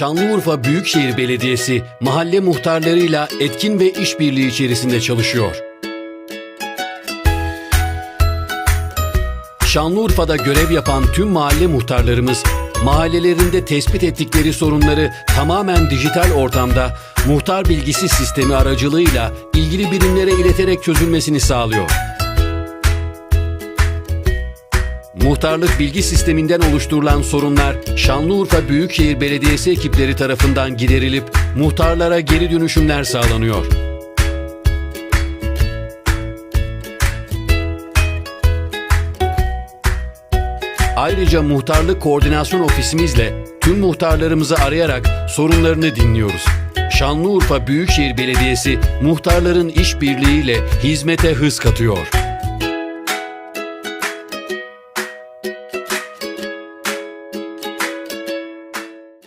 Şanlıurfa Büyükşehir Belediyesi mahalle muhtarlarıyla etkin ve işbirliği içerisinde çalışıyor. Şanlıurfa'da görev yapan tüm mahalle muhtarlarımız mahallelerinde tespit ettikleri sorunları tamamen dijital ortamda muhtar bilgisi sistemi aracılığıyla ilgili birimlere ileterek çözülmesini sağlıyor. Muhtarlık bilgi sisteminden oluşturulan sorunlar Şanlıurfa Büyükşehir Belediyesi ekipleri tarafından giderilip muhtarlara geri dönüşümler sağlanıyor. Ayrıca muhtarlık koordinasyon ofisimizle tüm muhtarlarımızı arayarak sorunlarını dinliyoruz. Şanlıurfa Büyükşehir Belediyesi muhtarların işbirliğiyle hizmete hız katıyor.